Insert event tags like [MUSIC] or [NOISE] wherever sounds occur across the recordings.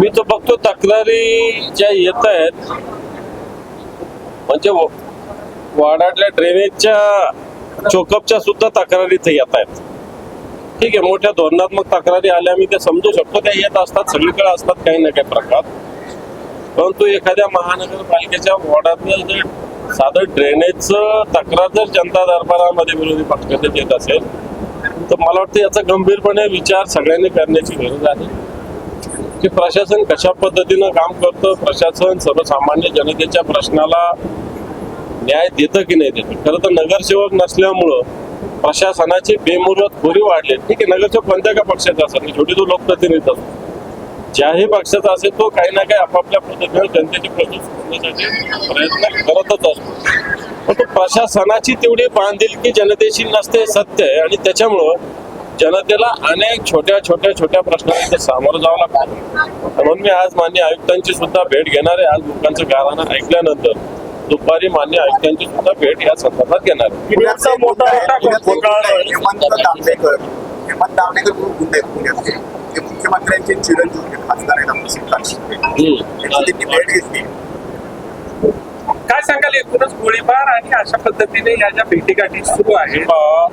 मी तर बघतो तक्रारी ज्या येत आहेत म्हणजे वाडातल्या ड्रेनेजच्या चोकअपच्या सुद्धा तक्रारी इथे येत आहेत. ठीक आहे मोठ्या धोरणात्मक तक्रारी आल्या मी ते समजू शकतो. त्या येत असतात सगळीकडे असतात काही ना काही प्रकार. परंतु एखाद्या महानगरपालिकेच्या वॉर्डातलं जर साधं ड्रेनेजचं तक्रार जर जनता दरबारामध्ये विरोधी पक्षाचे येत असेल तर मला वाटतं याचा गंभीरपणे विचार सगळ्यांनी करण्याची गरज आहे. की प्रशासन कशा पद्धतीनं काम करतं प्रशासन सर्वसामान्य जनतेच्या प्रश्नाला न्याय देतं की नाही देतं? खरं तर नगरसेवक नसल्यामुळं प्रशासनाची बेमुरत खोरी वाढली. ठीक आहे नगरसेवक कोणत्या का पक्षाचा असेल? छोटी तो लोकप्रतिनिधी असतो. ज्याही पक्षाचा असेल तो काही ना काही आपापल्या पद्धतीने जनतेची प्रश्न करण्यासाठी प्रयत्न करतच असतो. पण तो प्रशासनाची तेवढी बांधिलकी जनतेशी नसते हे सत्य आहे. आणि त्याच्यामुळं जनतेला अनेक छोट्या छोट्या छोट्या प्रश्नांना सामोरं जावं लागतं. म्हणून मी आज मान्य आयुक्तांची सुद्धा भेट घेणार आहे. आज लोकांचं गाराणं ऐकल्यानंतर दुपारी मान्य आयुक्तांची सुद्धा भेट या संदर्भात घेणार आहे. मुख्यमंत्र्यांचे चिरंजीव खासदार काय सांगाल? एकूणच गोळीबार आणि अशा पद्धतीने या ज्या भेटीगाठी सुरू आहेत पहा,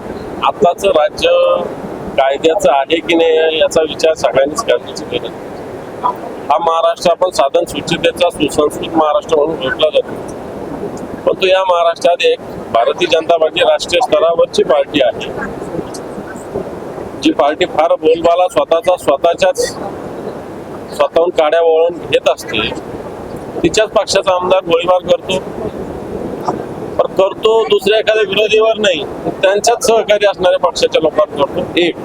आताचं राज्य कायद्याचं आहे की नाही याचा विचार सगळ्यांनीच करण्याची गरज हा महाराष्ट्र आपण साधन सुचितेचा सुसंस्कृत महाराष्ट्र म्हणून ओळखला जातो. परंतु या महाराष्ट्रात एक भारतीय जनता पार्टी राष्ट्रीय स्तरावरची पार्टी आहे. जी पार्टी फार बोलबाला स्वतःचा स्वतःच्याच स्वतःहून काड्या वळून घेत असते. तिच्याच पक्षाचा आमदार गोळीबार करतो. करतो दुसऱ्या एखाद्या विरोधीवर नाही त्यांच्याच सहकारी असणाऱ्या पक्षाच्या लोकांवर करतो एक.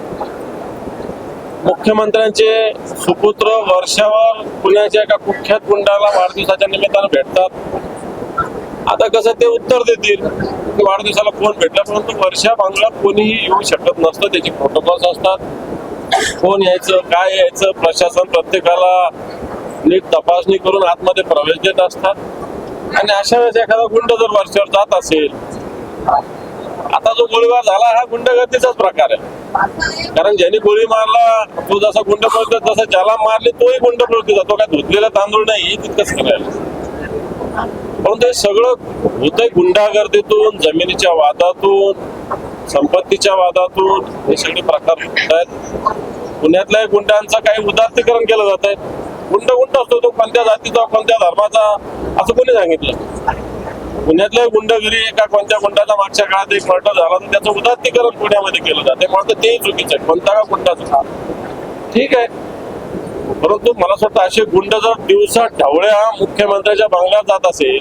मुख्यमंत्र्यांचे सुपुत्र वर्षावर पुण्याच्या एका कुख्यात गुंडाला वाढदिवसाच्या निमित्तानं भेटतात. आता कसं ते उत्तर देतील? की वाढदिवसाला फोन भेटला? परंतु वर्षा बांगलात कोणीही येऊ शकत नसतं त्याची प्रोटोकॉल्स असतात. कोण यायचं काय यायचं? प्रशासन प्रत्येकाला नीट तपासणी करून आतमध्ये प्रवेश देत असतात. आणि अशा वेळेस एखादा गुंड जर वरच्यावर जात असेल आता जो गोळीबार झाला हा गुंडगर्दीचाच प्रकार आहे. कारण ज्यांनी गोळी मारला तो जसा गुंड पळतो तसा ज्याला मारले तोही गुंड पळतो जातो काय धुतलेला तांदूळ नाही हे तितकंच करायला परंतु हे सगळं होतंय गुंडागर्दीतून जमिनीच्या वादातून संपत्तीच्या वादातून हे सगळे प्रकार होत आहेत. पुण्यातल्या गुंडांचं काही उदात्तीकरण केलं जात आहे गुंड गुंड असतो तो कोणत्या जातीचा कोणत्या धर्माचा असं कोणी सांगितलं? पुण्यातल्या गुंडगिरी एका कोणत्या गुंडाचा मागच्या काळात एक मर्डर झाला तर त्याचं उदात्तीकरण पुण्यामध्ये केलं जाते. म्हणून तेही चुकीचं आहे. कोणता का गुंडाचं? ठीक आहे. परंतु मला असं वाटतं असे गुंड जर दिवसा ढवळ्या मुख्यमंत्र्याच्या बंगल्यात जात असेल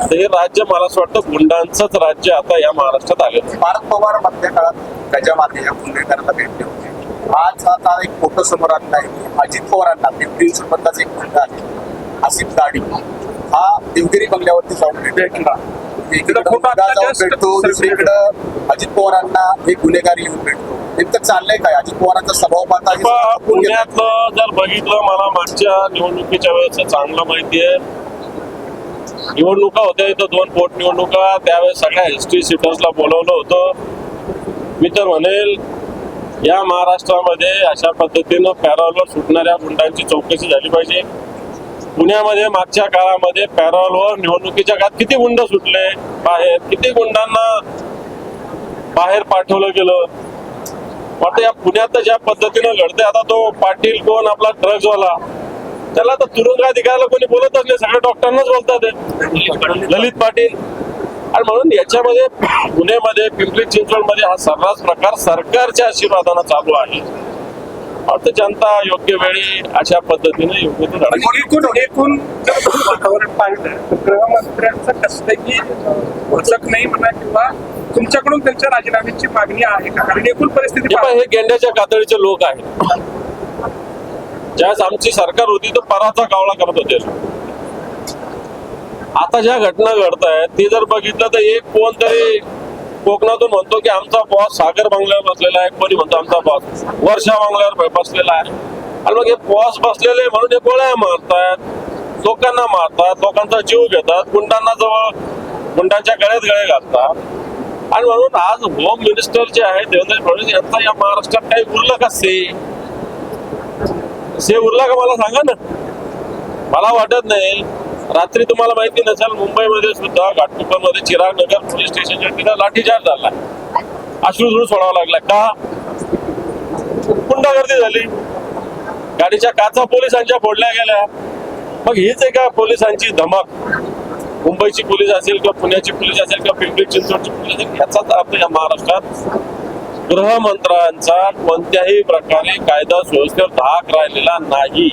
तर हे राज्य मला असं वाटतं गुंडांचंच राज्य आता या महाराष्ट्रात आलं भारत पवार मध्य काळात गजामाते या गुन्हेगाराला भेट देऊ आज आता एक फोटो समोर आणला आहे की अजित पवारांना पिंपरी चिंचवडचा एक गुंडा आहे. आसिफ दाडी हा देवगिरी बंगल्यावरती जाऊन भेटला इकडे आता जाऊन भेटतो. दुसरीकडे अजित पवारांना एक गुन्हेगार येऊन भेटतो. नेमकं चाललंय काय? अजित पवारांचा स्वभाव पाहता. पुण्यातलं जर बघितलं मला मागच्या निवडणुकीच्या वेळेस चांगलं माहिती आहे. निवडणुका होत्या इथं दोन पोटनिवडणुका. त्यावेळेस सगळ्या हिस्ट्री सिटर्सला बोलवलं होतं. मी तर म्हणेल या महाराष्ट्रामध्ये अशा पद्धतीनं पॅरोलवर सुटणाऱ्या गुंडांची चौकशी झाली पाहिजे. पुण्यामध्ये मागच्या काळामध्ये पॅरोलवर निवडणुकीच्या काळात किती गुंड सुटले बाहेर? किती गुंडांना बाहेर पाठवलं गेलं? वाटतं या पुण्यात ज्या पद्धतीनं घडते आता तो पाटील कोण? आपला ड्रग्जवाला त्याला तर तुरुंग अधिकाऱ्याला कोणी बोलतच नाही सगळ्या डॉक्टरांनाच बोलतात ललित पाटील. आणि म्हणून याच्यामध्ये पुण्यामध्ये पिंपरी चिंचवडमध्ये हा सर्रास प्रकार सरकारच्या आशीर्वादानं चालू आहे. जनता योग्य वेळी अशा पद्धतीने योग्य. एकूण वातावरण पाहिलं तर गृहमंत्र्यांचं कसलंही वचक नाही म्हणा किंवा तुमच्याकडून त्यांच्या राजीनाम्याची मागणी आहे का? कारण एकूण परिस्थिती हे गेंड्याच्या कातडीचे लोक आहेत. ज्यावेळेस आमची सरकार होती तर पराचा कावळा करत होते. आता ज्या घटना घडत आहेत ते जर बघितलं तर एक कोण तरी कोकणातून म्हणतो की आमचा बॉस सागर बंगल्यावर बसलेला आहे कोणी म्हणतो आमचा बॉस वर्षा बंगल्यावर बसलेला आहे. आणि मग हे बॉस बसलेले म्हणून हे गोळ्या मारतायत लोकांना मारतात लोकांचा जीव घेतात गुंडांना जवळ गुंडांच्या गळ्यात गळे घालतात. आणि म्हणून आज होम मिनिस्टर जे आहे देवेंद्र फडणवीस यांचा या महाराष्ट्रात काही उरलं का से? से उरला का मला सांगा ना. मला वाटत नाही. रात्री तुम्हाला माहिती नसेल मुंबईमध्ये सुद्धा घाटकोपरमध्ये चिराग नगर पोलीस स्टेशनच्या तिथं लाठीचार्ज झाला. अश्रुधूर सोडावा लागला. का? गुंडागर्दी झाली. गाडीच्या काचा पोलिसांच्या फोडल्या गेल्या. मग हीच आहे का पोलिसांची धमक. मुंबईची पोलीस असेल किंवा पुण्याची पोलीस असेल किंवा पिंपरी चिंचवडची पोलीस असेल याचाच अर्थ या महाराष्ट्रात गृहमंत्र्यांचा कोणत्याही प्रकारे कायदा सुव्यवस्थेवर धाक राहिलेला नाही.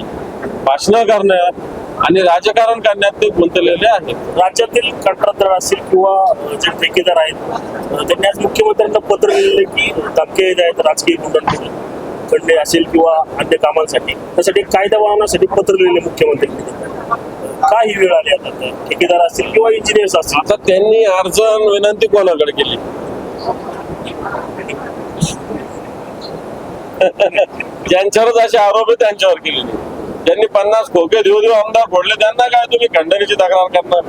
भाषणं करण्यात आणि राजकारण करण्यात ते गुंतलेले आहेत. राज्यातील कंत्राटदार असतील किंवा जे ठेकेदार आहेत त्यांनी आज मुख्यमंत्र्यांना पत्र लिहिलं की धमके जे आहेत राजकीय गुंडांकडून. खंडे असेल किंवा अन्य कामांसाठी. त्यासाठी कायदा बनवण्यासाठी पत्र लिहिले मुख्यमंत्र्यांनी. का ही वेळ आली आता? ठेकेदार असतील किंवा इंजिनियर्स असतील? आता त्यांनी अर्ज आणि विनंती कोणाकडे केली? [LAUGHS] ज्यांच्यावरच असे आरोप आहे त्यांच्यावर केले नाही ज्यांनी पन्नास खोके देऊ देऊ आमदार फोडले त्यांना काय तुम्ही खंडणीची तक्रार करणार?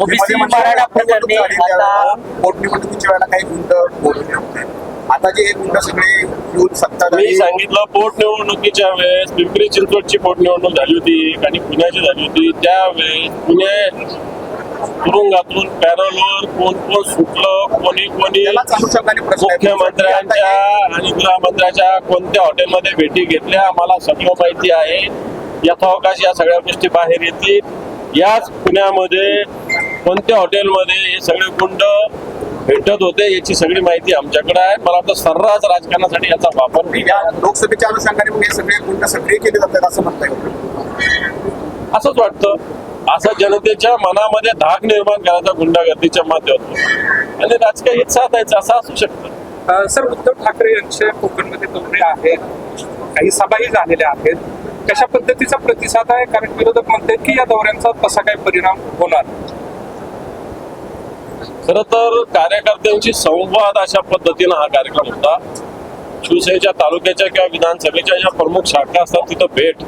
ओबीसी मध्ये मराठा म्हणजे प्रकरणी आता द्यायला पोटनिवडणुकीच्या वेळेला काही गुंड बोलले होते आता जे हे गुंड सगळे येऊन सत्ताधारी मी सांगितलं पोटनिवडणुकीच्या वेळेस पिंपरी चिंचवडची पोटनिवडणूक झाली होती आणि पुण्याची झाली होती. त्यावेळेस पुणे तुरुंगातून पॅरलवर कोण कोण सुटलं कोणी कोणी. मुख्यमंत्र्यांच्या आणि गृहमंत्र्यांच्या कोणत्या हॉटेलमध्ये भेटी घेतल्या आम्हाला सगळं माहिती आहे. यथावकाश या सगळ्या गोष्टी बाहेर येतील. याच पुण्यामध्ये कोणत्या हॉटेलमध्ये हे सगळे गुंड भेटत होते याची सगळी माहिती आमच्याकडे आहे. मला वाटतं सर्रास राजकारणासाठी याचा वापर लोकसभेच्या अनुषंगाने सगळे गुंड सक्रिय केले जातात असं म्हणता येईल. असंच वाटतं. असं जनतेच्या मनामध्ये धाक निर्माण करायचा गुंडागर्दीच्या माध्यमातून. आणि राजकीय हित साधायचं असं असू शकतं. सर उद्धव ठाकरे यांचे कोकणमध्ये दौरे आहेत. काही सभाही झालेल्या आहेत. कशा पद्धतीचा प्रतिसाद आहे? कारण विरोधक म्हणतात की या दौऱ्यांचा तसा काही परिणाम होणार खर तर कार्यकर्त्यांशी संवाद अशा पद्धतीनं हा कार्यक्रम होता. शिवसेनेच्या तालुक्याच्या किंवा विधानसभेच्या ज्या प्रमुख शाखा असतात तिथं भेट.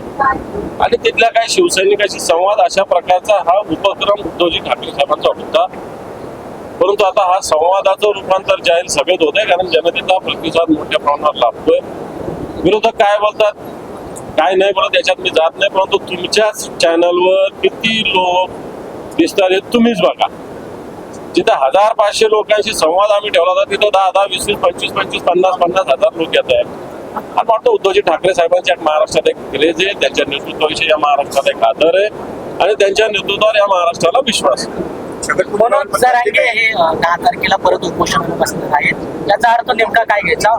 आणि तिथल्या काही शिवसैनिकांशी संवाद अशा प्रकारचा हा उपक्रम उद्धवजी ठाकरे साहेबांचा होता. परंतु आता हा संवादाचं रूपांतर जाहीर सभेत होत आहे कारण जनतेचा प्रतिसाद मोठ्या प्रमाणावर लाभतोय. विरोधक काय बोलतात काय नाही बोलत याच्यात मी जात नाही परंतु तुमच्याच चॅनलवर किती लोक दिसतात हे तुम्हीच बघा. जिथे हजार पाचशे लोकांशी संवाद आम्ही ठेवला होता तिथं दहा दहा वीस वीस पंचवीस पंचवीस पन्नास पन्नास हजार लोक येत आहेत. आणि वाटतं उद्धवजी ठाकरे साहेबांच्या महाराष्ट्रात एक क्रेज आहे त्यांच्या नेतृत्वाविषयी या महाराष्ट्रात एक आदर आहे आणि त्यांच्या नेतृत्वावर या महाराष्ट्राला विश्वास आहे. म्हणून जरांगे हे दहा तारखेला परत बसणार आहेत याचा अर्थ नेमका काय घ्यायचा?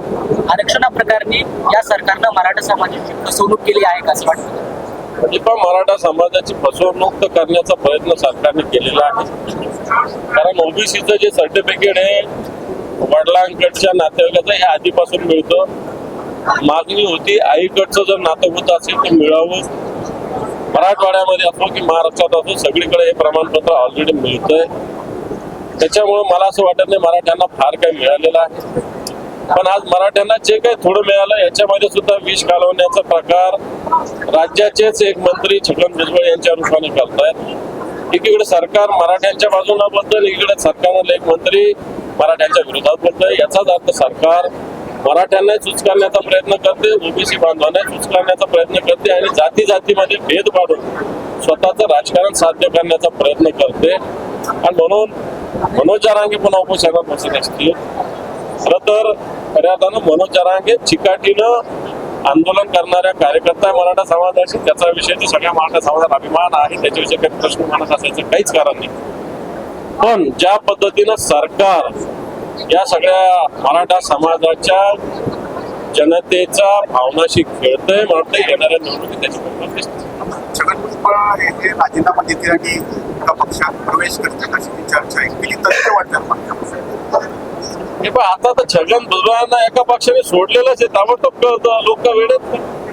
आरक्षणाप्रकरणी या सरकारनं मराठा समाजाची फसवणूक केली आहे का असं वाटतं? म्हणजे पण मराठा समाजाची फसवणूक तर करण्याचा प्रयत्न सरकारने केलेला आहे. कारण ओबीसीचं जे सर्टिफिकेट आहे वडिलांकडच्या नातेवाईकाचं हे आधीपासून मिळतं. मागणी होती आईकडचं जर नातं होत असेल तर मिळावं. मराठवाड्यामध्ये असो की महाराष्ट्रात असो सगळीकडे हे प्रमाणपत्र ऑलरेडी मिळतंय. त्याच्यामुळे मला असं वाटत नाही मराठ्यांना फार काही मिळालेलं आहे. पण आज मराठ्यांना जे काही थोडं मिळालं याच्यामध्ये सुद्धा विष घालवण्याचा प्रकार राज्याचेच एक मंत्री छगन भुजबळ यांच्या रूपाने करतायत. एकीकडे सरकार मराठ्यांच्या बाजूला बोलतोय एकीकडे सरकारमधले एक मंत्री मराठ्यांच्या विरोधात बोलतोय. याचाच अर्थ सरकार मराठ्यांना चुचकारण्याचा प्रयत्न करते ओबीसी बांधवांना चुचकारण्याचा प्रयत्न करते आणि जाती जातीमध्ये भेद पाडून स्वतःचं राजकारण साध्य करण्याचा प्रयत्न करते. आणि म्हणून मनोज पुन्हा उपोषणात बसत असतील. खर तर खऱ्या अर्थानं मनोज चिकाटीनं आंदोलन करणाऱ्या कार्यकर्ता मराठा समाजाशी त्याचा विषय तो सगळ्या मराठा समाजाला अभिमान आहे. त्याच्याविषयी काही प्रश्न मनात असायचं काहीच कारण नाही. पण ज्या पद्धतीनं सरकार या सगळ्या मराठा समाजाच्या जनतेच्या भावनाशी खेळतंय म्हणतोय येणाऱ्या निवडणुकीत त्याची परिणाम दिसते छगन भुजबळ हे राजीनामा देतील आणि पक्षात प्रवेश करतील अशी चर्चा आहे केली हे पण आता तर छगन भुजबळांना एका पक्षाने सोडलेलंच आहे ताबडतोब कळतं लोक वेळेत